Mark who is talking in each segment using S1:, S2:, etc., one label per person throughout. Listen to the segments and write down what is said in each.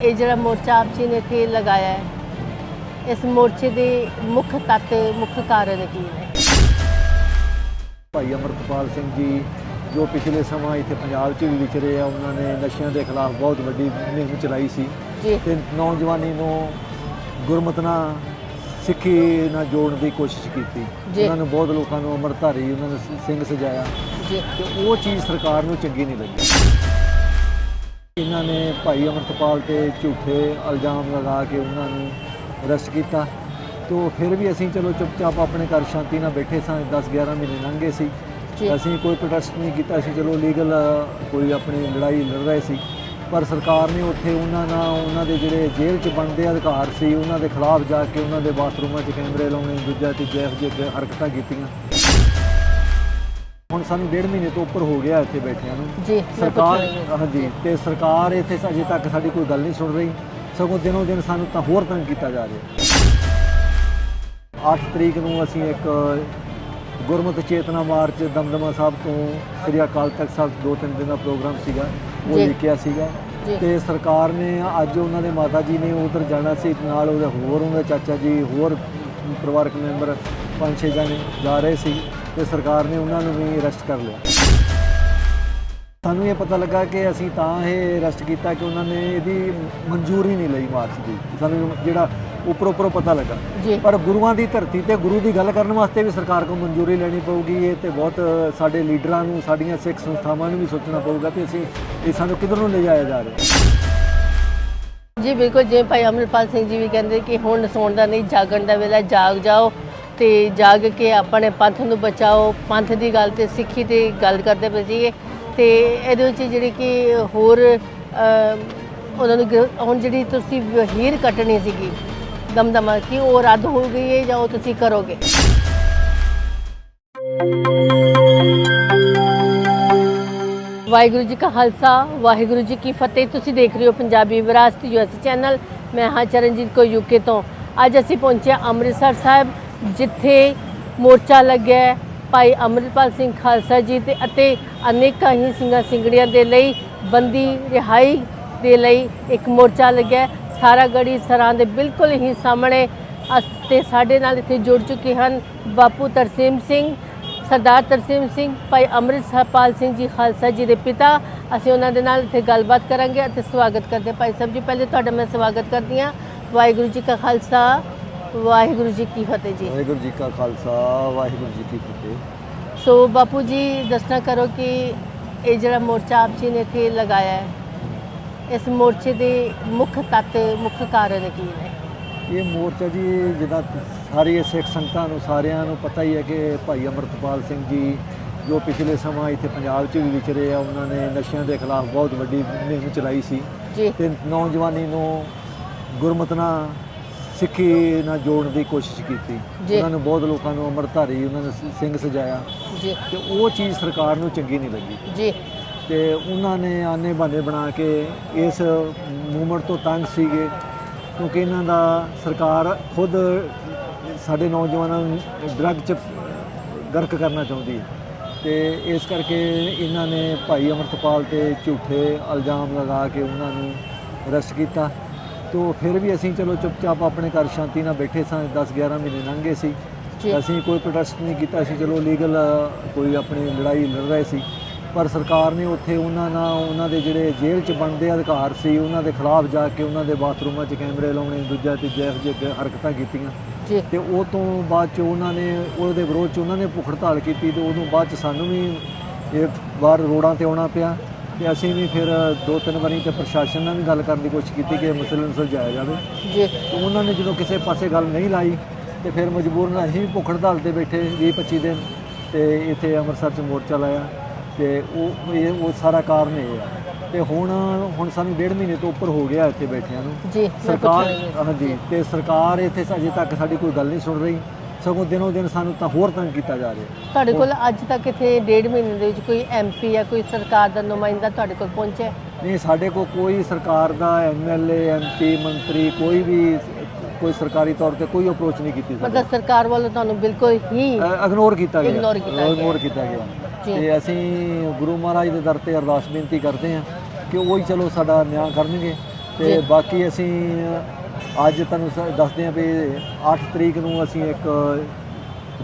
S1: ਇਹ ਜਿਹੜਾ ਮੋਰਚਾ ਆਪ ਜੀ ਨੇ ਇੱਥੇ ਲਗਾਇਆ ਹੈ ਇਸ ਮੋਰਚੇ ਦੇ ਮੁੱਖ ਤੱਤ ਮੁੱਖ ਕਾਰਨ ਕੀ ਨੇ?
S2: ਭਾਈ ਅਮਰਤਪਾਲ ਸਿੰਘ ਜੀ ਜੋ ਪਿਛਲੇ ਸਮਾਂ ਇੱਥੇ ਪੰਜਾਬ 'ਚ ਵੀ ਵਿਚਰੇ ਆ ਉਹਨਾਂ ਨੇ ਨਸ਼ਿਆਂ ਦੇ ਖਿਲਾਫ ਬਹੁਤ ਵੱਡੀ ਮੁਹਿੰਮ ਚਲਾਈ ਸੀ
S1: ਜੀ।
S2: ਤੇ ਨੌਜਵਾਨੀ ਨੂੰ ਗੁਰਮਤਿ ਨਾਲ ਸਿੱਖੀ ਨਾਲ ਜੋੜਨ ਦੀ ਕੋਸ਼ਿਸ਼ ਕੀਤੀ।
S1: ਜੀ।
S2: ਉਹਨਾਂ ਨੂੰ ਬਹੁਤ ਲੋਕਾਂ ਨੂੰ ਅੰਮ੍ਰਿਤਧਾਰੀ ਉਹਨਾਂ ਨੇ ਸਿੰਘ ਸਜਾਇਆ।
S1: ਜੀ।
S2: ਤੇ ਉਹ ਚੀਜ਼ ਸਰਕਾਰ ਨੂੰ ਚੰਗੀ ਨਹੀਂ ਲੱਗੀ। ਇਹਨਾਂ ਨੇ ਭਾਈ ਅਮਰਤਪਾਲ ਤੇ ਝੂਠੇ ਇਲਜ਼ਾਮ ਲਗਾ ਕੇ ਉਹਨਾਂ ਨੂੰ ਅਰੈਸਟ ਕੀਤਾ। ਤੋਂ ਫਿਰ ਵੀ ਅਸੀਂ ਚਲੋ ਚੁੱਪਚਾਪ ਆਪਣੇ ਘਰ ਸ਼ਾਂਤੀ ਨਾਲ ਬੈਠੇ ਸਾਂ 10 11 ਮਹੀਨੇ ਲੰਘੇ ਸੀ। ਅਸੀਂ ਕੋਈ ਪ੍ਰੋਟੈਸਟ ਨਹੀਂ ਕੀਤਾ ਅਸੀਂ ਚਲੋ ਲੀਗਲ ਕੋਈ ਆਪਣੀ ਲੜਾਈ ਲੜ ਰਹੇ ਸੀ। ਪਰ ਸਰਕਾਰ ਨੇ ਉੱਥੇ ਉਹਨਾਂ ਨਾਲ ਉਹਨਾਂ ਦੇ ਜਿਹੜੇ ਜੇਲ੍ਹ 'ਚ ਬਣਦੇ ਅਧਿਕਾਰ ਸੀ ਉਹਨਾਂ ਦੇ ਖਿਲਾਫ ਜਾ ਕੇ ਉਹਨਾਂ ਦੇ ਬਾਥਰੂਮਾਂ 'ਚ ਕੈਮਰੇ ਲਾਉਣੇ ਦੂਜਾ ਤੀਜਾ ਇਹੋ ਜਿਹੇ ਹਰਕਤਾਂ ਕੀਤੀਆਂ। ਹੁਣ ਸਾਨੂੰ ਡੇਢ ਮਹੀਨੇ ਤੋਂ ਉੱਪਰ ਹੋ ਗਿਆ ਇੱਥੇ ਬੈਠਿਆਂ ਨੂੰ
S1: ਜੀ
S2: ਸਰਕਾਰ। ਹਾਂਜੀ ਤੇ ਸਰਕਾਰ ਇੱਥੇ ਅਜੇ ਤੱਕ ਸਾਡੀ ਕੋਈ ਗੱਲ ਨਹੀਂ ਸੁਣ ਰਹੀ ਸਗੋਂ ਦਿਨੋਂ ਦਿਨ ਸਾਨੂੰ ਤਾਂ ਹੋਰ ਤੰਗ ਕੀਤਾ ਜਾ ਰਿਹਾ 8 ਤਰੀਕ ਨੂੰ ਅਸੀਂ ਇੱਕ ਗੁਰਮਤਿ ਚੇਤਨਾ ਮਾਰਚ ਦਮਦਮਾ ਸਾਹਿਬ ਤੋਂ ਸ੍ਰੀ ਅਕਾਲ ਤਖਤ ਸਾਹਿਬ ਦੋ ਤਿੰਨ ਦਿਨ ਦਾ ਪ੍ਰੋਗਰਾਮ ਸੀਗਾ ਉਹ। ਲਿਖਿਆ ਸੀਗਾ। ਤੇ ਸਰਕਾਰ ਨੇ ਅੱਜ ਉਹਨਾਂ ਦੇ ਮਾਤਾ ਜੀ ਨੇ ਉਧਰ ਜਾਣਾ ਸੀ ਨਾਲ ਉਹਦੇ ਹੋਰ ਉਹਨਾਂ ਦੇ ਚਾਚਾ ਜੀ ਹੋਰ ਪਰਿਵਾਰਕ ਮੈਂਬਰ ਪੰਜ ਛੇ ਜਣੇ ਜਾ ਰਹੇ ਸੀ ਤੇ ਸਰਕਾਰ ਨੇ ਉਹਨਾਂ ਨੂੰ ਵੀ ਅਰੈਸਟ ਕਰ ਲਿਆ। ਸਾਨੂੰ ਇਹ ਪਤਾ ਲੱਗਾ ਕਿ ਅਸੀਂ ਤਾਂ ਇਹ ਅਰੈਸਟ ਕੀਤਾ ਕਿ ਉਹਨਾਂ ਨੇ ਇਹਦੀ ਮਨਜ਼ੂਰੀ ਨਹੀਂ ਲਈ ਮਾਰਚ ਦੀ ਸਾਨੂੰ ਜਿਹੜਾ ਉੱਪਰੋਂ ਉੱਪਰੋਂ ਪਤਾ ਲੱਗਾ।
S1: ਜੀ।
S2: ਪਰ ਗੁਰੂਆਂ ਦੀ ਧਰਤੀ ਤੇ ਗੁਰੂ ਦੀ ਗੱਲ ਕਰਨ ਵਾਸਤੇ ਵੀ ਸਰਕਾਰ ਕੋਲ ਮਨਜ਼ੂਰੀ ਲੈਣੀ ਪਊਗੀ। ਇਹ ਤੇ ਬਹੁਤ ਸਾਡੇ ਲੀਡਰਾਂ ਨੂੰ ਸਾਡੀਆਂ ਸਿੱਖ ਸੰਸਥਾਵਾਂ ਨੂੰ ਵੀ ਸੋਚਣਾ ਪਊਗਾ ਕਿ ਅਸੀਂ ਇਹ ਸਾਨੂੰ ਕਿੱਧਰ ਨੂੰ ਲਿਜਾਇਆ ਜਾ ਰਿਹਾ।
S1: ਜੀ ਬਿਲਕੁਲ। ਜਿਵੇਂ ਭਾਈ ਅਮਰਪਾਲ ਸਿੰਘ ਜੀ ਵੀ ਕਹਿੰਦੇ ਕਿ ਹੁਣ ਸੌਣ ਦਾ ਨਹੀਂ ਜਾਗਣ ਦਾ ਵੇਲਾ ਜਾਗ ਜਾਓ। ਤੇ ਜਾਗ ਕੇ ਆਪਣੇ ਪੰਥ ਨੂੰ ਬਚਾਓ, ਪੰਥ ਦੀ ਗੱਲ ਤੇ ਸਿੱਖੀ ਤੇ ਗੱਲ ਕਰਦੇ ਪਏ ਸੀਗੇ। ਤੇ ਇਹਦੇ ਵਿੱਚ ਜਿਹੜੀ ਕਿ ਹੋਰ ਉਹਨਾਂ ਨੂੰ ਹੁਣ ਜਿਹੜੀ ਤੁਸੀਂ ਵਹੀਰ ਕੱਟਣੀ ਸੀਗੀ, ਦਮਦਮਾ, ਕਿ ਉਹ ਰੱਦ ਹੋ ਗਈ ਹੈ ਜਾਂ ਉਹ ਤੁਸੀਂ ਕਰੋਗੇ? ਵਾਹਿਗੁਰੂ ਜੀ ਕਾ ਖਾਲਸਾ, ਵਾਹਿਗੁਰੂ ਜੀ ਕੀ ਫਤਿਹ। ਤੁਸੀਂ ਦੇਖ ਰਹੇ ਹੋ ਪੰਜਾਬੀ ਵਿਰਾਸਤ ਯੂਐਸ ਚੈਨਲ। ਮੈਂ ਹਾਂ ਚਰਨਜੀਤ ਕੋ ਯੂਕੇ ਤੋਂ। ਅੱਜ ਅਸੀਂ ਪਹੁੰਚੇ ਅੰਮ੍ਰਿਤਸਰ ਸਾਹਿਬ। ਜਿੱਥੇ ਮੋਰਚਾ ਲੱਗਿਆ ਭਾਈ ਅੰਮ੍ਰਿਤਪਾਲ ਸਿੰਘ ਖਾਲਸਾ ਜੀ ਤੇ ਅਤੇ ਅਨੇਕਾਂ ਹੀ ਸਿੰਘਾਂ ਸਿੰਘੜੀਆਂ ਦੇ ਲਈ, ਬੰਦੀ ਰਿਹਾਈ ਦੇ ਲਈ ਇੱਕ ਮੋਰਚਾ ਲੱਗਿਆ ਹੈ। ਸਾਰਾ ਗੜੀ ਸਰਾਂ ਦੇ ਬਿਲਕੁਲ ਹੀ ਸਾਹਮਣੇ ਅਸ- ਤੇ ਸਾਡੇ ਨਾਲ ਇੱਥੇ ਜੁੜ ਚੁੱਕੇ ਹਨ ਬਾਪੂ ਤਰਸੇਮ ਸਿੰਘ, ਸਰਦਾਰ ਤਰਸੇਮ ਸਿੰਘ, ਭਾਈ ਅੰਮ੍ਰਿਤਪਾਲ ਸਿੰਘ ਜੀ ਖਾਲਸਾ ਜੀ ਦੇ ਪਿਤਾ। ਅਸੀਂ ਉਹਨਾਂ ਦੇ ਨਾਲ ਇੱਥੇ ਗੱਲਬਾਤ ਕਰਾਂਗੇ ਅਤੇ ਸਵਾਗਤ ਕਰਦੇ ਭਾਈ ਸਾਹਿਬ ਜੀ, ਪਹਿਲੇ ਤੁਹਾਡਾ ਮੈਂ ਸਵਾਗਤ ਕਰਦੀ ਹਾਂ। ਵਾਹਿਗੁਰੂ ਜੀ ਕਾ ਖਾਲਸਾ। ਵਾਹਿਗੁਰੂ ਜੀ ਕੀ ਫਤਿਹ ਜੀ।
S2: ਵਾਹਿਗੁਰੂ ਜੀ ਕਾ ਖਾਲਸਾ ਵਾਹਿਗੁਰੂ ਜੀ ਕੀ ਫਤਿਹ।
S1: ਸੋ ਬਾਪੂ ਜੀ ਦੱਸਣਾ ਕਰੋ ਕਿ ਇਹ ਜਿਹੜਾ ਮੋਰਚਾ ਆਪ ਜੀ ਨੇ ਇੱਥੇ ਲਗਾਇਆ ਹੈ ਇਸ ਮੋਰਚੇ ਦੇ ਮੁੱਖ ਤੱਤ ਮੁੱਖ ਕਾਰਨ ਕੀ ਨੇ?
S2: ਇਹ ਮੋਰਚਾ ਜੀ ਜਿੱਦਾਂ ਸਾਰੀ ਸਿੱਖ ਸੰਗਤਾਂ ਨੂੰ ਸਾਰਿਆਂ ਨੂੰ ਪਤਾ ਹੀ ਹੈ ਕਿ ਭਾਈ ਅਮਰਤਪਾਲ ਸਿੰਘ ਜੀ ਜੋ ਪਿਛਲੇ ਸਮਾਂ ਇੱਥੇ ਪੰਜਾਬ 'ਚ ਵੀ ਵਿਚਰੇ ਆ ਉਹਨਾਂ ਨੇ ਨਸ਼ਿਆਂ ਦੇ ਖਿਲਾਫ ਬਹੁਤ ਵੱਡੀ ਮੁਹਿੰਮ ਚਲਾਈ ਸੀ
S1: ਜੀ।
S2: ਤੇ ਨੌਜਵਾਨੀ ਨੂੰ ਗੁਰਮਤਿ ਨਾਲ ਸਿੱਖੀ ਨਾਲ ਜੋੜਨ ਦੀ ਕੋਸ਼ਿਸ਼ ਕੀਤੀ।
S1: ਜੀ।
S2: ਉਹਨਾਂ ਨੂੰ ਬਹੁਤ ਲੋਕਾਂ ਨੂੰ ਅੰਮ੍ਰਿਤਧਾਰੀ ਉਹਨਾਂ ਨੇ ਸ- ਸਿੰਘ ਸਜਾਇਆ।
S1: ਜੀ।
S2: ਤੇ ਉਹ ਚੀਜ਼ ਸਰਕਾਰ ਨੂੰ ਚੰਗੀ ਨਹੀਂ ਲੱਗੀ।
S1: ਜੀ।
S2: ਤੇ ਉਹਨਾਂ ਨੇ ਆਨੇ ਬਹਾਨੇ ਬਣਾ ਕੇ ਇਸ ਮੂਵਮੈਂਟ ਤੋਂ ਤੰਗ ਸੀਗੇ ਕਿਉਂਕਿ ਇਹਨਾਂ ਦਾ ਸਰਕਾਰ ਖੁਦ ਸਾਡੇ ਨੌਜਵਾਨਾਂ ਨੂੰ ਡਰੱਗ 'ਚ ਗਰਕ ਕਰਨਾ ਚਾਹੁੰਦੀ ਹੈ। ਤੇ ਇਸ ਕਰਕੇ ਇਹਨਾਂ ਨੇ ਭਾਈ ਅਮਰਤਪਾਲ ਤੇ ਝੂਠੇ ਇਲਜ਼ਾਮ ਲਗਾ ਕੇ ਉਹਨਾਂ ਨੂੰ ਅਰੈਸਟ ਕੀਤਾ। ਤੋਂ ਫਿਰ ਵੀ ਅਸੀਂ ਚਲੋ ਚੁੱਪਚਾਪ ਆਪਣੇ ਘਰ ਸ਼ਾਂਤੀ ਨਾਲ ਬੈਠੇ ਸਾਂ 10 11 ਮਹੀਨੇ ਲੰਘੇ ਸੀ। ਅਸੀਂ ਕੋਈ ਪ੍ਰੋਟੈਸਟ ਨਹੀਂ ਕੀਤਾ ਅਸੀਂ ਚਲੋ ਲੀਗਲ ਕੋਈ ਆਪਣੀ ਲੜਾਈ ਲੜ ਰਹੇ ਸੀ। ਪਰ ਸਰਕਾਰ ਨੇ ਉੱਥੇ ਉਹਨਾਂ ਨਾਲ ਉਹਨਾਂ ਦੇ ਜਿਹੜੇ ਜੇਲ੍ਹ 'ਚ ਬਣਦੇ ਅਧਿਕਾਰ ਸੀ ਉਹਨਾਂ ਦੇ ਖਿਲਾਫ ਜਾ ਕੇ ਉਹਨਾਂ ਦੇ ਬਾਥਰੂਮਾਂ 'ਚ ਕੈਮਰੇ ਲਾਉਣੇ ਦੂਜਾ ਤੀਜਾ ਇਹੋ ਜਿਹੇ ਹਰਕਤਾਂ ਕੀਤੀਆਂ। ਤੇ ਉਹ ਤੋਂ ਬਾਅਦ 'ਚ ਉਹਨਾਂ ਨੇ ਉਹਦੇ ਵਿਰੋਧ 'ਚ ਉਹਨਾਂ ਨੇ ਭੁੱਖ ਹੜਤਾਲ ਕੀਤੀ ਤੇ ਉਦੋਂ ਬਾਅਦ 'ਚ ਸਾਨੂੰ ਵੀ ਇਹ ਵਾਰ ਰੋਡਾਂ ਤੇ ਆਉਣਾ ਪਿਆ। ਤੇ ਅਸੀਂ ਵੀ ਫਿਰ ਦੋ ਤਿੰਨ ਵਾਰੀ ਤੇ ਪ੍ਰਸ਼ਾਸਨ ਨਾਲ ਵੀ ਗੱਲ ਕਰਨ ਦੀ ਕੋਸ਼ਿਸ਼ ਕੀਤੀ ਕਿ ਮਸਲੇ ਨੂੰ ਸੁਲਝਾਇਆ ਜਾਵੇ।
S1: ਜੀ।
S2: ਤੇ ਉਹਨਾਂ ਨੇ ਜਦੋਂ ਕਿਸੇ ਪਾਸੇ ਗੱਲ ਨਹੀਂ ਲਾਈ ਤੇ ਫਿਰ ਮਜਬੂਰਨ ਅਸੀਂ ਭੁੱਖ ਹੜਤਾਲ ਤੇ ਬੈਠੇ 20 25 ਦਿਨ ਤੇ ਇੱਥੇ ਅੰਮ੍ਰਿਤਸਰ 'ਚ ਮੋਰਚਾ ਲਾਇਆ ਤੇ ਉਹ ਇਹ ਉਹ ਸਾਰਾ ਕਾਰਨ ਇਹ ਆ। ਤੇ ਹੁਣ ਹੁਣ ਸਾਨੂੰ ਡੇਢ ਮਹੀਨੇ ਤੋਂ ਉੱਪਰ ਹੋ ਗਿਆ ਇੱਥੇ ਬੈਠਿਆਂ ਨੂੰ।
S1: ਜੀ
S2: ਸਰਕਾਰ। ਹਾਂਜੀ ਤੇ ਸਰਕਾਰ ਇੱਥੇ ਅਜੇ ਤੱਕ ਸਾਡੀ ਕੋਈ ਗੱਲ ਨਹੀਂ ਸੁਣ ਰਹੀ। ਸਗੋਂ ਦਿਨੋਂ ਦਿਨ ਸਾਨੂੰ ਤਾਂ ਹੋਰ ਤੰਗ ਕੀਤਾ ਜਾ ਰਿਹਾ
S1: ਤੁਹਾਡੇ ਕੋਲ ਅੱਜ ਤੱਕ ਇੱਥੇ ਡੇਢ ਮਹੀਨੇ ਦੇ ਵਿੱਚ ਕੋਈ ਐਮਪੀ ਜਾਂ ਕੋਈ ਸਰਕਾਰ ਦਾ ਨੁਮਾਇੰਦਾ ਤੁਹਾਡੇ ਕੋਲ ਪਹੁੰਚਿਆ?
S2: ਨਹੀਂ ਸਾਡੇ ਕੋਲ ਕੋਈ ਸਰਕਾਰ ਦਾ ਐਮਐਲਏ ਐਮਪੀ ਮੰਤਰੀ ਕੋਈ ਵੀ ਕੋਈ ਸਰਕਾਰੀ ਤੌਰ ਤੇ ਕੋਈ ਅਪਰੋਚ ਨਹੀਂ ਕੀਤੀ ਸਾਡੇ
S1: ਮਤਲਬ ਸਰਕਾਰ ਵੱਲੋਂ ਤੁਹਾਨੂੰ ਬਿਲਕੁਲ ਹੀ
S2: ਇਗਨੋਰ ਕੀਤਾ ਗਿਆ
S1: Ignore ਕੀਤਾ ਗਿਆ।
S2: ਇਗਨੋਰ ਕੀਤਾ ਗਿਆ
S1: ਜੀ।
S2: ਤੇ ਅਸੀਂ ਗੁਰੂ ਮਹਾਰਾਜ ਦੇ ਦਰ ਤੇ ਅਰਦਾਸ ਬੇਨਤੀ ਕਰਦੇ ਹਾਂ ਕਿ ਉਹ ਹੀ ਚਲੋ ਸਾਡਾ ਨਿਆਂ ਕਰਨਗੇ ਤੇ
S1: ਜੀ।
S2: ਬਾਕੀ ਅਸੀਂ ਅੱਜ ਤੁਹਾਨੂੰ ਸ- ਦੱਸਦੇ ਹਾਂ ਵੀ 8 ਤਰੀਕ ਨੂੰ ਅਸੀਂ ਇੱਕ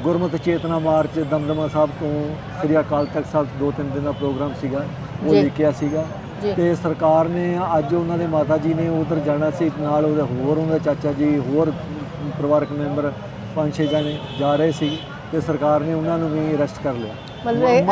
S2: ਗੁਰਮਤਿ ਚੇਤਨਾ ਮਾਰਚ ਦਮਦਮਾ ਸਾਹਿਬ ਤੋਂ ਸ੍ਰੀ ਅਕਾਲ ਤਖਤ ਸਾਹਿਬ ਦੋ ਤਿੰਨ ਦਿਨ ਦਾ ਪ੍ਰੋਗਰਾਮ ਸੀਗਾ ਉਹ
S1: ਜੀ।
S2: ਲਿਖਿਆ ਸੀਗਾ
S1: ਜੀ।
S2: ਤੇ ਸਰਕਾਰ ਨੇ ਅੱਜ ਉਹਨਾਂ ਦੇ ਮਾਤਾ ਜੀ ਨੇ ਉਧਰ ਜਾਣਾ ਸੀ ਨਾਲ ਉਹਦੇ ਹੋਰ ਉਹਨਾਂ ਦੇ ਚਾਚਾ ਜੀ ਹੋਰ ਪਰਿਵਾਰਕ ਮੈਂਬਰ ਪੰਜ ਛੇ ਜਣੇ ਜਾ ਰਹੇ ਸੀ ਤੇ ਸਰਕਾਰ ਨੇ ਉਹਨਾਂ ਨੂੰ ਵੀ ਅਰੈਸਟ ਕਰ ਲਿਆ
S1: ਮਤਲਬ ਇਹ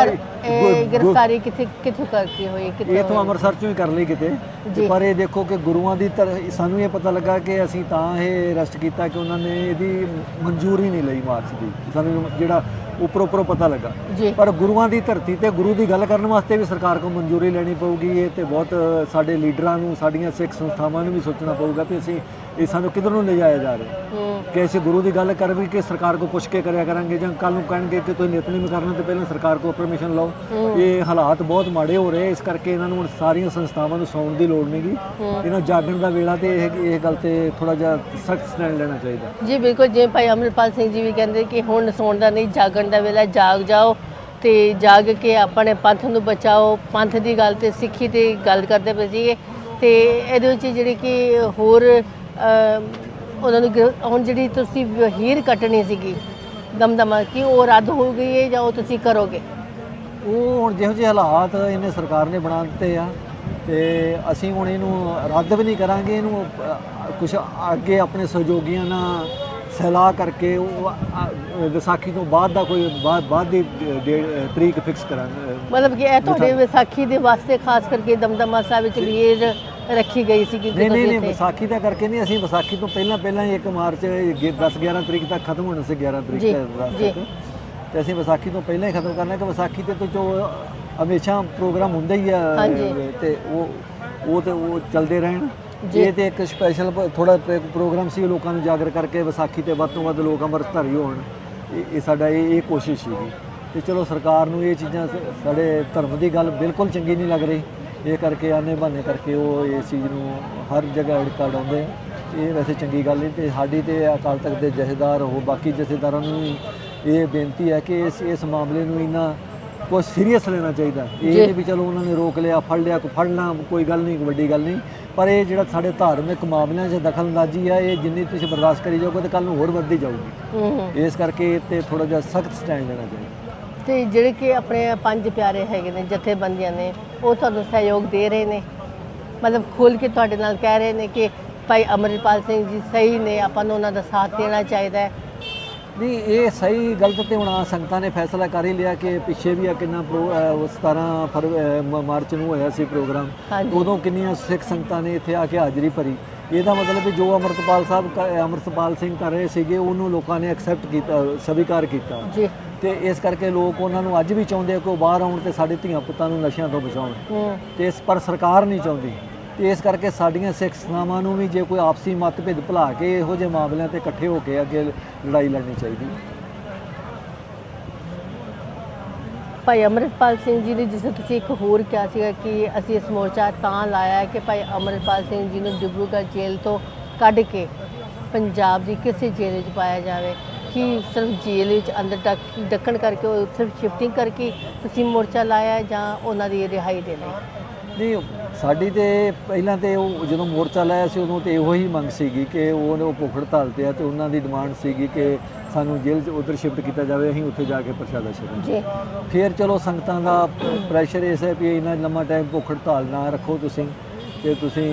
S1: ਇਹ ਗ੍ਰਿਫਤਾਰੀ ਕਿੱਥੇ ਕਿੱਥੋਂ ਕਰਕੇ ਹੋਈ? ਕਿੱਥੋਂ
S2: ਇਹ ਤੋਂ
S1: ਹੋਈ?
S2: ਅੰਮ੍ਰਿਤਸਰ ਚੋਂ ਹੀ ਕਰ ਲਈ ਕਿਤੇ। ਤੇ ਪਰ ਇਹ ਦੇਖੋ ਕਿ ਗੁਰੂਆਂ ਦੀ ਸਾਨੂੰ ਇਹ ਪਤਾ ਲੱਗਾ ਕਿ ਅਸੀਂ ਤਾਂ ਇਹ ਅਰੈਸਟ ਕੀਤਾ ਕਿ ਉਹਨਾਂ ਨੇ ਇਹਦੀ ਮਨਜ਼ੂਰੀ ਨਹੀਂ ਲਈ ਮਾਰਚ ਦੀ। ਸਾਨੂੰ ਜਿਹੜਾ ਉੱਪਰੋਂ ਉੱਪਰੋਂ ਪਤਾ ਲੱਗਾ। ਪਰ ਗੁਰੂਆਂ ਦੀ ਧਰਤੀ ਤੇ ਗੁਰੂ ਦੀ ਗੱਲ ਕਰਨ ਵਾਸਤੇ ਵੀ ਸਰਕਾਰ ਕੋਲ ਮਨਜ਼ੂਰੀ ਲੈਣੀ ਪਊਗੀ। ਇਹ ਤੇ ਬਹੁਤ ਸਾਡੇ ਲੀਡਰਾਂ ਨੂੰ ਸਾਡੀਆਂ ਸਿੱਖ ਸੰਸਥਾਵਾਂ ਨੂੰ ਵੀ ਸੋਚਣਾ ਪਊਗਾ ਕਿ ਅਸੀਂ ਇਹ ਸਾਨੂੰ ਕਿੱਧਰ ਨੂੰ ਲਿਜਾਇਆ ਜਾ ਰਿਹਾ। ਕਿ ਅਸੀਂ ਗੁਰੂ ਦੀ ਗੱਲ ਕਰ ਵੀ ਕਿ ਸਰਕਾਰ ਕੋ ਪੁੱਛ ਕੇ ਕਰਿਆ ਕਰਾਂਗੇ ਜਾਂ ਕੱਲ ਨੂੰ ਕਹਿਣਗੇ ਕਿ ਤੁਸੀਂ ਨਿਤਨੇਮ ਕਰਨਾ ਤੇ ਪਹਿਲਾਂ ਸਰਕਾਰ ਕੋ ਪਰਮਿਸ਼ਨ ਲਓ। ਇਹ ਹਾਲਾਤ ਬਹੁਤ ਮਾੜੇ ਹੋ ਰਹੇ ਇਸ ਕਰਕੇ ਇਹਨਾਂ ਨੂੰ ਸਾਰੀਆਂ ਸੰਸਥਾਵਾਂ ਨੂੰ ਸੌਣ ਦੀ ਲੋੜ ਨਹੀਂਗੀ। ਇਹਨਾਂ ਜਾਗਣ ਦਾ ਵੇਲਾ ਤੇ ਇਹ ਇਹ ਗੱਲ ਤੇ ਥੋੜਾ ਜਿਹਾ ਸਖਤ ਸਟੈਂਡ ਲੈਣਾ ਚਾਹੀਦਾ।
S1: ਜੀ ਬਿਲਕੁਲ ਜਿਵੇਂ ਭਾਈ ਅਮਰਪਾਲ ਸਿੰਘ ਜੀ ਵੀ ਕਹਿੰਦੇ ਕਿ ਹੁਣ ਸੌਣ ਦਾ ਨਹੀਂ ਜਾਗਣ ਦਾ ਵੇਲਾ ਜਾਗ ਜਾਓ ਤੇ ਜਾਗ ਕੇ ਆਪਣੇ ਪੰਥ ਨੂੰ ਬਚਾਓ। ਪੰਥ ਦੀ ਗੱਲ ਤੇ ਸਿੱਖੀ ਦੀ ਗੱਲ ਕਰਦੇ ਪਏ ਸੀਗੇ ਤੇ ਇਹਦੇ ਵਿੱਚ ਜਿਹੜੀ ਕਿ ਹੋਰ ਉਹਨਾਂ ਨੂੰ ਹੁਣ ਜਿਹੜੀ ਤੁਸੀਂ ਹੀਰ ਕੱਟਣੀ ਸੀਗੀ ਦਮਦਮਾ ਕਿ ਉਹ ਰੱਦ ਹੋ ਗਈ ਹੈ ਜਾਂ ਉਹ ਤੁਸੀਂ ਕਰੋਗੇ?
S2: ਉਹ ਹੁਣ ਜਿਹੋ ਜਿਹੇ ਹਾਲਾਤ ਇਹਨੇ ਸਰਕਾਰ ਨੇ ਬਣਾ ਦਿੱਤੇ ਆ ਤੇ ਅਸੀਂ ਹੁਣ ਇਹਨੂੰ ਰੱਦ ਵੀ ਨਹੀਂ ਕਰਾਂਗੇ ਇਹਨੂੰ ਕੁਝ ਅੱਗੇ ਆਪਣੇ ਸਹਿਯੋਗੀਆਂ ਨਾਲ ਸਲਾਹ ਕਰਕੇ ਵਿਸਾਖੀ ਤੋਂ ਬਾਅਦ ਦਾ ਕੋਈ ਬਾਅਦ ਬਾਅਦ ਦੀ ਤਰੀਕ ਫਿਕਸ ਕਰਾਂਗੇ।
S1: ਮਤਲਬ ਕਿ ਇਹ ਤੁਹਾਡੇ ਵਿਸਾਖੀ ਦੇ ਵਾਸਤੇ ਖਾਸ ਕਰਕੇ ਦਮਦਮਾ ਸਾਹਿਬ ਵਿੱਚ ਵੀਰ ਰੱਖੀ ਗਈ ਸੀ ਕਿ
S2: ਨਹੀਂ ਨਹੀਂ ਨਹੀਂ ਵਿਸਾਖੀ ਦਾ ਕਰਕੇ ਨਹੀਂ ਅਸੀਂ ਵਿਸਾਖੀ ਤੋਂ ਪਹਿਲਾਂ ਪਹਿਲਾਂ ਹੀ 1 ਮਾਰਚ 10 11 ਤਰੀਕ ਤੱਕ ਖਤਮ ਹੋਣਾ ਸੀ 11 ਤਰੀਕ
S1: ਜੀ,
S2: ਤੱਕ।
S1: ਜੀ।
S2: ਤੇ ਅਸੀਂ ਵਿਸਾਖੀ ਤੋਂ ਪਹਿਲਾਂ ਹੀ ਖਤਮ ਕਰਨਾ ਕਿ ਵਿਸਾਖੀ ਤੇ ਤਾਂ ਜੋ ਹਮੇਸ਼ਾ ਪ੍ਰੋਗਰਾਮ ਹੁੰਦਾ ਹੀ ਆ। ਤੇ ਉਹ ਉਹ ਤੇ ਉਹ ਚੱਲਦੇ ਰਹਿਣ। ਇਹ ਤੇ ਇੱਕ ਸਪੈਸ਼ਲ ਥੋੜਾ ਪ੍ਰੋਗਰਾਮ ਸੀ ਲੋਕਾਂ ਨੂੰ ਜਾਗਰ ਕਰਕੇ ਵਿਸਾਖੀ ਤੇ ਵੱਧ ਤੋਂ ਵੱਧ ਲੋਕ ਅੰਮ੍ਰਿਤਧਾਰੀ ਹੋਣ ਇਹ ਇਹ ਸਾਡਾ ਇਹ ਇਹ ਕੋਸ਼ਿਸ਼ ਸੀਗੀ ਤੇ ਚਲੋ ਸਰਕਾਰ ਨੂੰ ਇਹ ਚੀਜ਼ਾਂ ਸਾਡੇ ਧਰਮ ਦੀ ਗੱਲ ਬਿਲਕੁਲ ਚੰਗੀ ਨਹੀਂ ਲੱਗ ਰਹੀ ਇਹ ਕਰਕੇ ਆਨੇ ਬਹਾਨੇ ਕਰਕੇ ਉਹ ਇਸ ਚੀਜ਼ ਨੂੰ ਹਰ ਜਗ੍ਹਾ ਹਿੜਕਾ ਡਾਉਂਦੇ। ਇਹ ਵੈਸੇ ਚੰਗੀ ਗੱਲ ਨਹੀਂ ਤੇ ਸਾਡੀ ਤੇ ਅਕਾਲ ਤਖਤ ਦੇ ਜਥੇਦਾਰ ਉਹ ਬਾਕੀ ਜਥੇਦਾਰਾਂ ਨੂੰ ਇਹ ਬੇਨਤੀ ਹੈ ਕਿ ਇਸ ਇਸ ਮਾਮਲੇ ਨੂੰ ਇਹਨਾਂ ਕੋਈ ਸੀਰੀਅਸ ਲੈਣਾ ਚਾਹੀਦਾ। ਇਹ। ਨਹੀਂ ਵੀ ਚਲੋ ਉਹਨਾਂ ਨੇ ਰੋਕ ਲਿਆ ਫੜ ਲਿਆ ਕੋਈ ਫੜਨਾ ਕੋਈ ਗੱਲ ਨਹੀਂ ਵੱਡੀ ਗੱਲ ਨਹੀਂ। ਪਰ ਇਹ ਜਿਹੜਾ ਸਾਡੇ ਧਾਰਮਿਕ ਮਾਮਲਿਆਂ 'ਚ ਦਖਲਅੰਦਾਜ਼ੀ ਆ ਇਹ ਜਿੰਨੀ ਤੁਸੀਂ ਬਰਦਾਸ਼ਤ ਕਰੀ ਜਾਓਗੇ ਤੇ ਕੱਲ ਨੂੰ ਹੋਰ ਵੱਧਦੀ ਜਾਊਗੀ। ਇਸ ਕਰਕੇ ਇਹ ਤੇ ਥੋੜਾ ਜਿਹਾ ਸਖਤ ਸਟੈਂਡ ਲੈਣਾ ਚਾਹੀਦਾ।
S1: ਤੇ ਜਿਹੜੇ ਕਿ ਆਪਣੇ ਪੰਜ ਪਿਆਰੇ ਹੈਗੇ ਨੇ ਜਥੇਬੰਦੀਆਂ ਨੇ ਉਹ ਤੁਹਾਨੂੰ ਸਹਿਯੋਗ ਦੇ ਰਹੇ ਨੇ। ਮਤਲਬ ਖੋਲ ਕੇ ਤੁਹਾਡੇ ਨਾਲ ਕਹਿ ਰਹੇ ਨੇ ਕਿ ਭਾਈ ਅਮਰਪਾਲ ਸਿੰਘ ਜੀ ਸਹੀ ਨੇ ਆਪਾਂ ਨੂੰ ਉਹਨਾਂ ਦਾ ਸਾਥ ਦੇਣਾ ਚਾਹੀਦਾ ਹੈ।
S2: ਨਹੀਂ ਇਹ ਸਹੀ ਗਲਤ ਤੇ ਹੁਣ ਆ ਸੰਗਤਾਂ ਨੇ ਫੈਸਲਾ ਕਰ ਹੀ ਲਿਆ ਕਿ ਪਿੱਛੇ ਵੀ ਆ ਕਿੰਨਾ ਪ੍ਰੋ- ਅਹ ਉਹ 17 ਫਰਵ- ਅਹ ਮ- ਮਾਰਚ ਨੂੰ ਹੋਇਆ ਸੀ ਪ੍ਰੋਗਰਾਮ। ਉਦੋਂ ਕਿੰਨੀਆਂ ਸਿੱਖ ਸੰਗਤਾਂ ਨੇ ਇੱਥੇ ਆ ਕੇ ਹਾਜ਼ਰੀ ਭਰੀ। ਇਹਦਾ ਮਤਲਬ ਵੀ ਜੋ ਅਮਰਤਪਾਲ ਸਾਹਿਬ ਅਮਰਤਪਾਲ ਸਿੰਘ ਕਰ ਰਹੇ ਸੀਗੇ ਉਹਨੂੰ ਲੋਕਾਂ ਨੇ ਐਕਸੈਪਟ ਕੀਤਾ ਸਵੀਕਾਰ ਕੀਤਾ।
S1: ਜੀ।
S2: ਤੇ ਇਸ ਕਰਕੇ ਲੋਕ ਉਹਨਾਂ ਨੂੰ ਅੱਜ ਵੀ ਚਾਹੁੰਦੇ ਆ ਕਿ ਉਹ ਬਾਹਰ ਆਉਣ ਤੇ ਸਾਡੇ ਧੀਆਂ ਪੁੱਤਾਂ ਨੂੰ ਨਸ਼ਿਆਂ ਤੋਂ ਬਚਾਉਣ। ਤੇ ਇਸ ਪਰ ਸਰਕਾਰ ਨਹੀਂ ਚਾਹੁੰਦੀ। ਇਸ ਕਰਕੇ ਸਾਡੀਆਂ ਸਿੱਖ ਸੰਸਥਾਵਾਂ ਨੂੰ ਵੀ ਜੇ ਕੋਈ ਆਪਸੀ ਮਤਭੇਦ ਭੁਲਾ ਕੇ ਇਹੋ ਜਿਹੇ ਮਾਮਲਿਆਂ ਤੇ ਇਕੱਠੇ ਹੋ ਕੇ ਅੱਗੇ ਲੜਾਈ ਲੜਨੀ ਚਾਹੀਦੀ।
S1: ਭਾਈ ਅਮਰਪਾਲ ਸਿੰਘ ਜੀ ਨੇ ਜਿਸ ਤੁਸੀਂ ਇੱਕ ਹੋਰ ਕਿਹਾ ਸੀਗਾ ਕਿ ਅਸੀਂ ਇਸ ਮੋਰਚਾ ਤਾਂ ਲਾਇਆ ਕਿ ਭਾਈ ਅਮਰਪਾਲ ਸਿੰਘ ਜੀ ਨੂੰ ਡਿਬਰੂਗੜ੍ਹ ਜੇਲ੍ਹ ਤੋਂ ਕੱਢ ਕੇ ਪੰਜਾਬ ਦੀ ਕਿਸੇ ਜੇਲ੍ਹ ਵਿੱਚ ਪਾਇਆ ਜਾਵੇ, ਕਿ ਸਿਰਫ ਜੇਲ੍ਹ ਵਿੱਚ ਅੰਦਰ ਡੱਕ, ਡੱਕਣ ਕਰਕੇ ਉਹ ਸਿਰਫ ਸ਼ਿਫਟਿੰਗ ਕਰਕੇ ਤੁਸੀਂ ਮੋਰਚਾ ਲਾਇਆ ਜਾਂ ਉਹਨਾਂ ਦੀ ਰਿਹਾਈ ਦੇ ਲਈ?
S2: ਨਹੀਂ ਸਾਡੀ ਤੇ ਪਹਿਲਾਂ ਤੇ ਉਹ ਜਦੋਂ ਮੋਰਚਾ ਲਾਇਆ ਸੀ ਉਦੋਂ ਤੇ ਇਹੋ ਹੀ ਮੰਗ ਸੀਗੀ ਕਿ ਉਹ ਉਹ ਭੁੱਖ ਹੜਤਾਲ ਤੇ ਆ ਤੇ ਉਹਨਾਂ ਦੀ ਡਿਮਾਂਡ ਸੀਗੀ ਕਿ ਸਾਨੂੰ ਜੇਲ੍ਹ 'ਚ ਉਧਰ ਸ਼ਿਫਟ ਕੀਤਾ ਜਾਵੇ ਅਸੀਂ ਉੱਥੇ ਜਾ ਕੇ ਪ੍ਰਸ਼ਾਦਾ ਛਕੀਏ
S1: ਜੀ।
S2: ਫਿਰ ਚਲੋ ਸੰਗਤਾਂ ਦਾ ਪ੍ਰੈਸ਼ਰ ਇਸ ਹੈ ਵੀ ਇੰਨਾ ਲੰਮਾ ਟਾਈਮ ਭੁੱਖ ਹੜਤਾਲ ਨਾ ਰੱਖੋ ਤੁਸੀਂ ਤੇ ਤੁਸੀਂ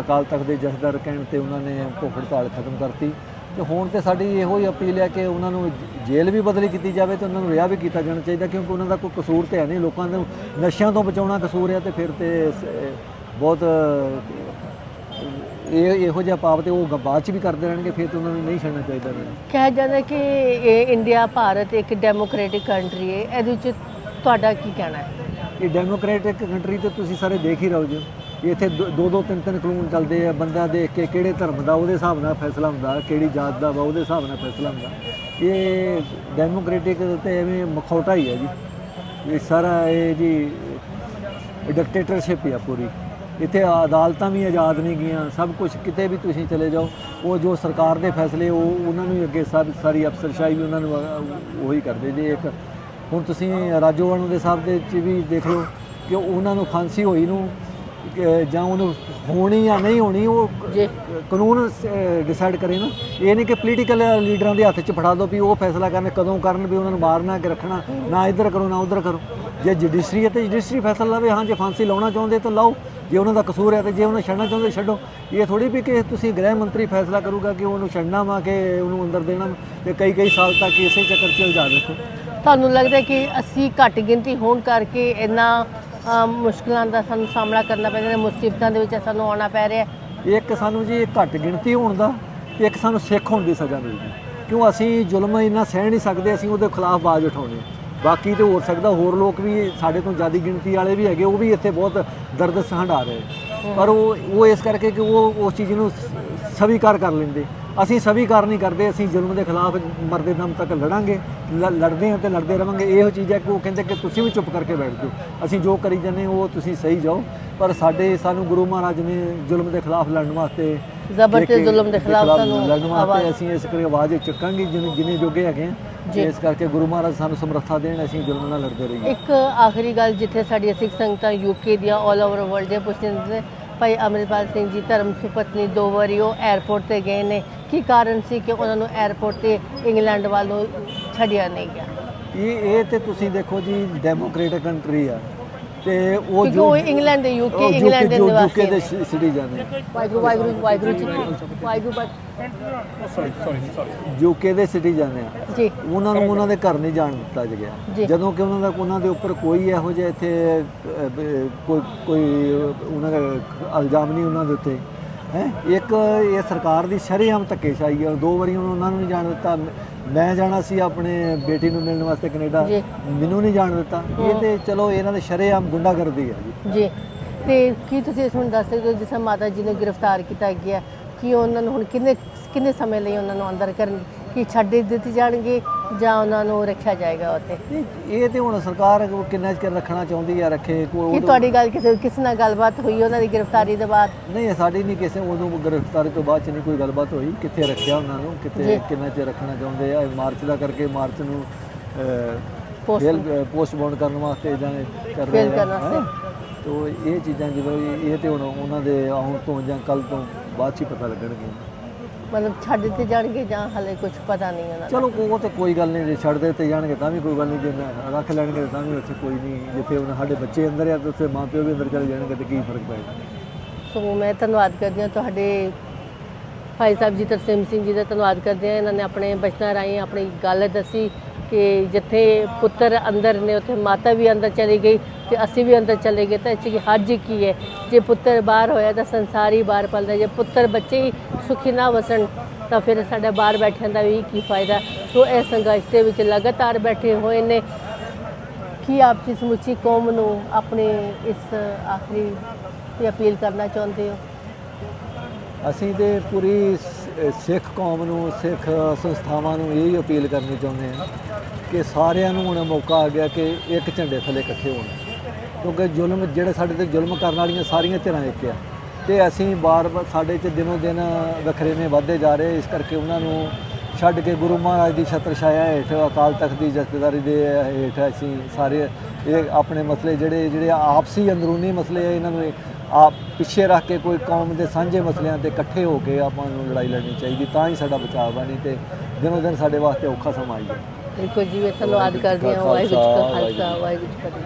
S2: ਅਕਾਲ ਤਖਤ ਦੇ ਜਥੇਦਾਰ ਕਹਿਣ ਤੇ ਉਹਨਾਂ ਨੇ ਭੁੱਖ ਹੜਤਾਲ ਖਤਮ ਕਰਤੀ। ਤੇ ਹੁਣ ਤੇ ਸਾਡੀ ਇਹੋ ਹੀ ਅਪੀਲ ਹੈ ਕਿ ਉਹਨਾਂ ਨੂੰ ਜੇਲ੍ਹ ਵੀ ਬਦਲੀ ਕੀਤੀ ਜਾਵੇ ਤੇ ਉਹਨਾਂ ਨੂੰ ਰਿਹਾ ਵੀ ਕੀਤਾ ਜਾਣਾ ਚਾਹੀਦਾ ਕਿਉਂਕਿ ਉਹਨਾਂ ਦਾ ਕੋਈ ਕਸੂਰ ਤੇ ਹੈ ਨਹੀਂ। ਲੋਕਾਂ ਨੂੰ ਨਸ਼ਿਆਂ ਤੋਂ ਬਚਾਉਣਾ ਕਸੂਰ ਹੈ ਤੇ ਫਿਰ ਤੇ ਬਹੁਤ ਇਹ ਇਹੋ ਜਿਹਾ ਪਾਪ ਤੇ ਉਹ ਬਾਅਦ ਚ ਵੀ ਕਰਦੇ ਰਹਿਣਗੇ ਫਿਰ ਤੇ ਉਹਨਾਂ ਨੂੰ ਨਹੀਂ ਛੱਡਣਾ ਚਾਹੀਦਾ।
S1: ਕਿਹਾ ਜਾਂਦਾ ਕਿ ਇਹ ਇੰਡੀਆ ਭਾਰਤ ਇੱਕ ਡੈਮੋਕ੍ਰੈਟਿਕ ਕੰਟਰੀ ਹੈ। ਇਹਦੇ ਵਿੱਚ ਤੁਹਾਡਾ ਕੀ ਕਹਿਣਾ ਹੈ?
S2: ਇਹ ਡੈਮੋਕ੍ਰੈਟਿਕ ਕੰਟਰੀ ਤੇ ਤੁਸੀਂ ਸਾਰੇ ਦੇਖ ਹੀ ਰਹੋ ਜੀ। ਇੱਥੇ ਦੋ ਦੋ ਦੋ, ਤਿੰਨ ਤਿੰਨ ਕਾਨੂੰਨ ਚੱਲਦੇ ਆ ਬੰਦਾ ਦੇਖ ਕੇ ਕਿਹੜੇ ਧਰਮ ਦਾ, ਉਹਦੇ ਹਿਸਾਬ ਨਾਲ ਫੈਸਲਾ ਹੁੰਦਾ, ਕਿਹੜੀ ਜਾਤ ਦਾ ਵਾ, ਉਹਦੇ ਹਿਸਾਬ ਨਾਲ ਫੈਸਲਾ ਹੁੰਦਾ। ਇਹ ਡੈਮੋਕ੍ਰੈਟਿਕ ਤੇ ਐਵੇਂ ਮਖੌਟਾ ਹੀ ਹੈ ਜੀ। ਇਹ ਸਾਰਾ ਇਹ ਜੀ ਡਿਕਟੇਟਰਸ਼ਿਪ ਹੀ ਆ ਪੂਰੀ। ਇੱਥੇ ਅਦਾਲਤਾਂ ਵੀ ਆਜ਼ਾਦ ਨਹੀਂ ਗਈਆਂ, ਸਭ ਕੁਝ ਕਿਤੇ ਵੀ ਤੁਸੀਂ ਚਲੇ ਜਾਓ, ਉਹ ਜੋ ਸਰਕਾਰ ਦੇ ਫੈਸਲੇ, ਉਹ ਉਹਨਾਂ ਨੂੰ ਹੀ ਅੱਗੇ ਸਭ ਸਾਰੀ ਅਫਸਰਸ਼ਾਹੀ ਵੀ ਉਹਨਾਂ ਨੂੰ ਉਹੀ ਕਰਦੇ ਜੇ ਇੱਕ ਹੁਣ ਤੁਸੀਂ ਰਾਜੋਵਣ ਦੇ ਸਾਹਿਬ ਦੇ ਚ ਵੀ ਦੇਖ ਲਓ ਕਿ ਉਹਨਾਂ ਨੂੰ ਫਾਂਸੀ ਹੋਈ ਨੂੰ ਜਾਂ ਉਹਨੂੰ ਹੋਣੀ ਜਾਂ ਨਹੀਂ ਹੋਣੀ ਉਹ
S1: ਜੀ
S2: ਕਾਨੂੰਨ ਡਿਸਾਈਡ ਕਰੇ ਨਾ। ਇਹ ਨਹੀਂ ਕਿ ਪੋਲੀਟੀਕਲ ਲੀਡਰਾਂ ਦੇ ਹੱਥ 'ਚ ਫੜਾ ਦਿਓ ਵੀ ਉਹ ਫੈਸਲਾ ਕਰਨ ਕਦੋਂ ਕਰਨ ਵੀ ਉਹਨਾਂ ਨੂੰ ਮਾਰਨਾ ਕਿ ਰੱਖਣਾ ਨਾ ਇੱਧਰ ਕਰੋ ਨਾ ਉੱਧਰ ਕਰੋ। ਜੇ ਜੁਡੀਸ਼ਰੀ ਹੈ ਤੇ ਜੁਡੀਸ਼ਰੀ ਫੈਸਲਾ ਲਵੇ ਹਾਂ ਜੇ ਫਾਂਸੀ ਲਾਉਣਾ ਚਾਹੁੰਦੇ ਤਾਂ ਲਾਓ। ਜੇ ਉਹਨਾਂ ਦਾ ਕਸੂਰ ਹੈ ਤੇ ਜੇ ਉਹਨਾਂ ਛੱਡਣਾ ਚਾਹੁੰਦੇ ਛੱਡੋ। ਇਹ ਥੋੜੀ ਵੀ ਕਿ ਤੁਸੀਂ ਗ੍ਰਹਿ ਮੰਤਰੀ ਫੈਸਲਾ ਕਰੂਗਾ ਕਿ ਉਹਨੂੰ ਛੱਡਣਾ ਵਾ ਕਿ ਉਹਨੂੰ ਅੰਦਰ ਦੇਣਾ ਤੇ ਕਈ ਕਈ ਸਾਲ ਤੱਕ ਇਸੇ ਚੱਕਰ 'ਚ ਉਲਝਾ ਰੱਖੋ
S1: ਤੁਹਾਨੂੰ ਲੱਗਦਾ ਕਿ ਅਸੀਂ ਘੱਟ ਗਿਣਤੀ ਹੋਣ ਕਰਕੇ ਇੰਨਾ ਮੁਸ਼ਕਲਾਂ ਦਾ ਸਾਨੂੰ ਸਾਹਮਣਾ ਕਰਨਾ ਪੈ ਰਿਹਾ ਮੁਸੀਬਤਾਂ ਦੇ ਵਿੱਚ ਸਾਨੂੰ ਆਉਣਾ ਪੈ ਰਿਹਾ।
S2: ਇੱਕ ਸਾਨੂੰ ਜੀ ਘੱਟ ਗਿਣਤੀ ਹੋਣ ਦਾ ਤੇ ਇੱਕ ਸਾਨੂੰ ਸਿੱਖ ਹੋਣ ਦੀ ਸਜ਼ਾ ਮਿਲਦੀ ਕਿਉਂ ਅਸੀਂ ਜ਼ੁਲਮ ਇੰਨਾ ਸਹਿ ਨਹੀਂ ਸਕਦੇ ਅਸੀਂ ਉਹਦੇ ਖਿਲਾਫ ਆਵਾਜ਼ ਉਠਾਉਣੀ ਬਾਕੀ ਤੇ ਹੋ ਸਕਦਾ ਹੋਰ ਲੋਕ ਵੀ ਸਾਡੇ ਤੋਂ ਜ਼ਿਆਦਾ ਗਿਣਤੀ ਵਾਲੇ ਵੀ ਹੈਗੇ ਉਹ ਵੀ ਇੱਥੇ ਬਹੁਤ ਦਰਦ ਸਹੰਡਾ ਰਹੇ। ਪਰ ਉਹ ਉਹ ਇਸ ਕਰਕੇ ਕਿ ਉਹ ਉਸ ਚੀਜ਼ ਨੂੰ ਸਵੀਕਾਰ ਕਰ ਲੈਂਦੇ। ਅਸੀਂ ਸਵੀਕਾਰ ਨਹੀਂ ਕਰਦੇ ਅਸੀਂ ਜ਼ੁਲਮ ਦੇ ਖਿਲਾਫ ਮਰਦੇ ਦਮ ਤੱਕ ਲੜਾਂਗੇ ਲੜਦੇ ਹਾਂ ਤੇ ਲੜਦੇ ਰਵਾਂਗੇ। ਇਹੋ ਚੀਜ਼ ਹੈ ਕਿ ਉਹ ਕਹਿੰਦੇ ਕਿ ਤੁਸੀਂ ਵੀ ਚੁੱਪ ਕਰਕੇ ਬੈਠ ਜਾਓ। ਅਸੀਂ ਜੋ ਕਰੀ ਜਾਂਦੇ ਉਹ ਤੁਸੀਂ ਸਹੀ ਜਾਓ। ਪਰ ਸਾਡੇ ਸਾਨੂੰ ਗੁਰੂ ਮਹਾਰਾਜ ਨੇ ਜ਼ੁਲਮ ਦੇ ਖਿਲਾਫ ਲੜਨ ਵਾਸਤੇ
S1: ਜ਼ਬਰ ਤੇ
S2: ਦੇ
S1: ਜ਼ੁਲਮ ਦੇ ਖਿਲਾਫ ਸਾਨੂੰ
S2: ਲੜਨ ਵਾਸਤੇ ਅਸੀਂ ਇਸ ਕਰਕੇ ਆਵਾਜ਼ ਚੁੱਕਾਂਗੇ ਜਿੰਨੇ ਜਿੰਨੇ ਜੋਗੇ ਹੈਗੇ। ਹਾਂ। ਇਸ ਕਰਕੇ ਗੁਰੂ ਮਹਾਰਾਜ ਸਾਨੂੰ ਸਮਰੱਥਾ ਦੇਣ ਅਸੀਂ ਜ਼ੁਲਮ ਨਾਲ ਲੜਦੇ ਰਹੀਏ।
S1: ਇੱਕ ਆਖਰੀ ਗੱਲ ਜਿੱਥੇ ਸਾਡੀਆਂ ਸਿੱਖ ਸੰਗਤਾਂ ਯੂਕੇ ਦੀਆਂ 올 ਓਵਰ ਵਰਲਡ ਦੀਆਂ ਪੁੱਛਦੇ ਨੇ ਭਾਈ ਅਮਰਿਤਪਾਲ ਸਿੰਘ ਜੀ ਧਰਮ ਸੁਪਤਨੀ ਦੋ ਵਾਰੀ ਉਹ 에ਅਰਪੋਰਟ ਤੇ ਗਏ ਨੇ। ਕੀ ਕਾਰਨ ਸੀ ਕਿ ਉਹਨਾਂ ਨੂੰ 에ਅਰਪੋਰਟ ਤੇ ਇੰਗਲੈਂਡ ਵੱਲੋਂ ਛੱਡਿਆ ਨਹੀਂ ਗਿਆ?
S2: ਇਹ ਇਹ ਤੇ ਤੁਸੀਂ ਦੇਖੋ ਜੀ ਡੈਮੋਕ੍ਰੇਟਿਕ ਕੰਟਰੀ ਆ। ਤੇ ਉਹ
S1: ਕਿਉਂਕਿ ਉਹ ਇੰਗਲੈਂਡ ਦੇ ਯੂਕੇ ਇੰਗਲੈਂਡ ਦੇ ਨਿਵਾਸੀ
S2: ਯੂਕੇ ਦੇ
S1: ਨੇ।
S2: ਸਿਟੀਜ਼ਨ ਨੇ।
S1: ਵਾਹਿਗੁਰੂ ਵਾਹਿਗੁਰੂ ਵਾਹਿਗੁਰੂ ਜੀ ਵਾਹਿਗੁਰੂ ਬਸ
S2: ਯੂਕੇ ਦੇ ਸਿਟੀਜ਼ਨ ਆ।
S1: ਜੀ।
S2: ਉਹਨਾਂ ਨੂੰ ਉਹਨਾਂ ਦੇ ਘਰ ਨਹੀਂ ਜਾਣ ਦਿੱਤਾ। ਗਿਆ। ਜਦੋਂ ਕਿ ਉਹਨਾਂ ਦਾ ਉਹਨਾਂ ਦੇ ਉੱਪਰ ਕੋਈ ਇਹੋ ਜਿਹਾ ਇੱਥੇ ਕੋਈ ਕੋਈ ਉਹਨਾਂ ਦਾ ਇਲਜ਼ਾਮ ਨਹੀਂ ਉਹਨਾਂ ਦੇ ਉੱਤੇ। ਹੈ? ਇੱਕ ਇਹ ਸਰਕਾਰ ਦੀ ਸ਼ਰੇਆਮ ਧੱਕੇਸ਼ਾਹੀ ਹੈ ਦੋ ਵਾਰੀ ਉਹਨੂੰ- ਨੂੰ ਨਹੀਂ ਜਾਣ ਦਿੱਤਾ। ਮੈਂ ਜਾਣਾ ਸੀ ਆਪਣੇ ਬੇਟੀ ਨੂੰ ਮਿਲਣ ਵਾਸਤੇ ਕੈਨੇਡਾ। ਮੈਨੂੰ ਨਹੀਂ ਜਾਣ ਦਿੱਤਾ। ਇਹ ਤੇ ਚਲੋ ਇਹਨਾਂ ਦੇ ਸ਼ਰੇਆਮ ਗੁੰਡਾਗਰਦੀ ਹੈ ਜੀ।
S1: ਜੀ। ਤੇ ਕੀ ਤੁਸੀਂ ਇਸ ਨੂੰ ਦੱਸ ਸਕਦੇ ਹੋ ਜਿਸ ਮਾਤਾ ਜੀ ਨੂੰ ਗ੍ਰਿਫਤਾਰ ਕੀਤਾ ਗਿਆ ਕਿ ਉਹਨਾਂ ਨੂੰ ਹੁਣ ਕਿੰਨੇ ਕਿੰਨੇ ਸਮੇਂ ਲਈ ਉਹਨਾਂ ਨੂੰ ਅੰਦਰ ਕਰਨ ਕੀ ਛੱਡ ਦਿੱਤੇ ਜਾਣਗੇ ਜਾਂ ਉਹਨਾਂ ਨੂੰ ਰੱਖਿਆ ਜਾਏਗਾ ਉੱਥੇ
S2: ਇਹ ਇਹ ਤੇ ਹੁਣ ਸਰਕਾਰ ਕਿੰਨਾ ਚਿਰ ਰੱਖਣਾ ਚਾਹੁੰਦੀ ਹੈ ਰੱਖੇ ਕੋਈ
S1: ਕੀ
S2: ਉਦੋਂ-
S1: ਤੁਹਾਡੀ ਗੱਲ ਕਿਸੇ ਕਿਸ ਨਾਲ ਗੱਲਬਾਤ ਹੋਈ ਉਹਨਾਂ ਦੀ ਗ੍ਰਿਫਤਾਰੀ ਦੇ ਬਾਅਦ
S2: ਨਹੀਂ ਸਾਡੀ ਨਹੀਂ ਕਿਸੇ ਉਦੋਂ ਗ੍ਰਿਫਤਾਰੀ ਤੋਂ ਬਾਅਦ ਚ ਨਹੀਂ ਕੋਈ ਗੱਲਬਾਤ ਹੋਈ ਕਿੱਥੇ ਰੱਖਿਆ ਉਹਨਾਂ ਨੂੰ
S1: ਜੀ।
S2: ਕਿੱਥੇ ਕਿੰਨਾ ਚਿਰ ਰੱਖਣਾ ਚਾਹੁੰਦੇ ਆ ਮਾਰਚ ਦਾ ਕਰਕੇ ਮਾਰਚ ਨੂੰ
S1: Post-
S2: ਫੇਲ ਪੋਸਟਪੋਨ ਕਰਨ ਵਾਸਤੇ ਜਾਂ ਕਰ ਰਹੇ
S1: Fail
S2: ਆ,
S1: ਕਰਨ ਵਾਸਤੇ।
S2: ਹੈਂ। ਤੋ ਇਹ ਚੀਜ਼ਾਂ ਜਦੋਂ ਇਹ ਇਹ ਤੇ ਹੁਣ ਉਹਨਾਂ ਦੇ ਆਉਣ ਤੋਂ ਜਾਂ ਕੱਲ ਤੋਂ ਬਾਅਦ ਚ ਹੀ ਪਤਾ ਲੱਗਣਗੀਆਂ
S1: ਮਤਲਬ ਛੱਡ ਦਿੱਤੇ ਜਾਣਗੇ ਜਾਂ ਹਲੇ ਕੁਝ ਪਤਾ ਨਹੀਂ ਉਹਨਾਂ ਦਾ।
S2: ਚਲੋ ਉਹ ਤੇ ਕੋਈ ਗੱਲ ਨਹੀਂ ਜੇ ਛੱਡ ਦੇ ਤੇ ਜਾਣਗੇ ਤਾਂ ਵੀ ਕੋਈ ਗੱਲ ਨਹੀਂ ਜੇ ਨਾ ਰੱਖ ਲੈਣਗੇ ਤਾਂ ਵੀ ਉੱਥੇ ਕੋਈ ਨਹੀਂ ਜਿੱਥੇ ਉਹਨਾਂ ਸਾਡੇ ਬੱਚੇ ਅੰਦਰ ਆ ਤੇ ਉੱਥੇ ਮਾਂ ਪਿਓ ਵੀ ਅੰਦਰ ਚਲੇ ਜਾਣਗੇ ਤੇ ਕੀ ਫ਼ਰਕ ਪਏਗਾ?
S1: ਸੋ ਮੈਂ ਧੰਨਵਾਦ ਕਰਦੀ ਹਾਂ ਤੁਹਾਡੇ ਭਾਈ ਸਾਹਿਬ ਜੀ ਤਰਸੇਮ ਸਿੰਘ ਜੀ ਦਾ ਧੰਨਵਾਦ ਕਰਦੇ ਹਾਂ। ਇਹਨਾਂ ਨੇ ਆਪਣੇ ਬਚਨਾਂ ਰਾਹੀਂ ਆਪਣੀ ਗੱਲ ਦੱਸੀ। ਕਿ ਜਿੱਥੇ ਪੁੱਤਰ ਅੰਦਰ ਨੇ, ਉੱਥੇ ਮਾਤਾ ਵੀ ਅੰਦਰ ਚਲੀ ਗਈ ਤੇ ਅਸੀਂ ਵੀ ਅੰਦਰ ਚਲੇ ਗਏ। ਤਾਂ ਇੱਥੇ 'ਚ ਕੀ ਹੱਜ ਕੀ ਹੈ? ਜੇ ਪੁੱਤਰ ਬਾਹਰ ਹੋਇਆ ਤਾਂ ਸੰਸਾਰ ਹੀ ਬਾਹਰ ਪਲਦਾ। ਜੇ ਪੁੱਤਰ ਬੱਚੇ ਹੀ ਸੁਖੀ ਨਾ ਵਸਣ ਤਾਂ ਫਿਰ ਸਾਡਾ ਬਾਹਰ ਬੈਠਣ ਦਾ ਵੀ ਕੀ ਫਾਇਦਾ? ਸੋ ਇਹ ਸੰਘਰਸ਼ ਦੇ ਵਿੱਚ ਲਗਾਤਾਰ ਬੈਠੇ ਹੋਏ ਨੇ। ਕੀ ਆਪ ਜੀ ਸਮੁੱਚੀ ਕੌਮ ਨੂੰ ਆਪਣੇ ਇਸ ਆਖਰੀ ਤੇ ਅਪੀਲ ਕਰਨਾ ਚਾਹੁੰਦੇ ਹੋ?
S2: ਅਸੀਂ ਤੇ ਪੂਰੀ ਸਿੱਖ ਕੌਮ ਨੂੰ, ਸਿੱਖ ਸੰਸਥਾਵਾਂ ਨੂੰ ਇਹ ਅਪੀਲ ਕਰਨੀ ਚਾਹੁੰਦੇ ਹਾਂ ਕਿ ਸਾਰਿਆਂ ਨੂੰ ਹੁਣ ਮੌਕਾ ਆ ਗਿਆ ਕਿ ਇੱਕ ਝੰਡੇ ਥੱਲੇ ਇਕੱਠੇ ਹੋਣ। ਕਿਉਂਕਿ ਜ਼ੁਲਮ, ਜਿਹੜੇ ਸਾਡੇ ਤੇ ਜ਼ੁਲਮ ਕਰਨ ਵਾਲੀਆਂ ਸਾਰੀਆਂ ਧਿਰਾਂ ਇੱਕ ਆ। ਤੇ ਅਸੀਂ ਬਾਰ ਬਾਰ, ਸਾਡੇ 'ਚ ਦਿਨੋ ਦਿਨ ਵਖਰੇਵੇਂ ਵੱਧਦੇ ਜਾ ਰਹੇ। ਇਸ ਕਰਕੇ ਉਹਨਾਂ ਨੂੰ ਛੱਡ ਕੇ ਗੁਰੂ ਮਹਾਰਾਜ ਦੀ ਛਤਰ ਛਾਇਆ ਹੇਠ, ਅਕਾਲ ਤਖਤ ਦੀ ਜਥੇਦਾਰੀ ਦੇ ਹੇਠ ਅਸੀਂ ਸਾਰੇ ਇਹ ਆਪਣੇ ਮਸਲੇ ਜਿਹੜੇ ਜਿਹੜੇ ਆਪਸੀ ਅੰਦਰੂਨੀ ਮਸਲੇ ਆ, ਇਹਨਾਂ ਨੂੰ ਆਪ ਪਿੱਛੇ ਰੱਖ ਕੇ ਕੋਈ ਕੌਮ ਦੇ ਸਾਂਝੇ ਮਸਲਿਆਂ ਤੇ ਇਕੱਠੇ ਹੋ ਕੇ ਆਪਾਂ ਨੂੰ ਲੜਾਈ ਲੜਨੀ ਚਾਹੀਦੀ ਤਾਂ ਹੀ ਸਾਡਾ ਬਚਾਅ ਬਣੀ ਤੇ ਦਿਨੋਂ ਦਿਨ ਸਾਡੇ ਵਾਸਤੇ ਔਖਾ ਸਮਾਂ ਆਈ ਹੈ
S1: ਬਿਲਕੁਲ ਜੀ ਮੈਂ ਧੰਨਵਾਦ ਕਰਦੀ ਹਾਂ ਵਾਹਿਗੁਰੂ ਜੀ ਕਾ ਖਾਲਸਾ ਵਾਹਿਗੁਰੂ ਜੀ ਕੀ ਫਤਿਹ।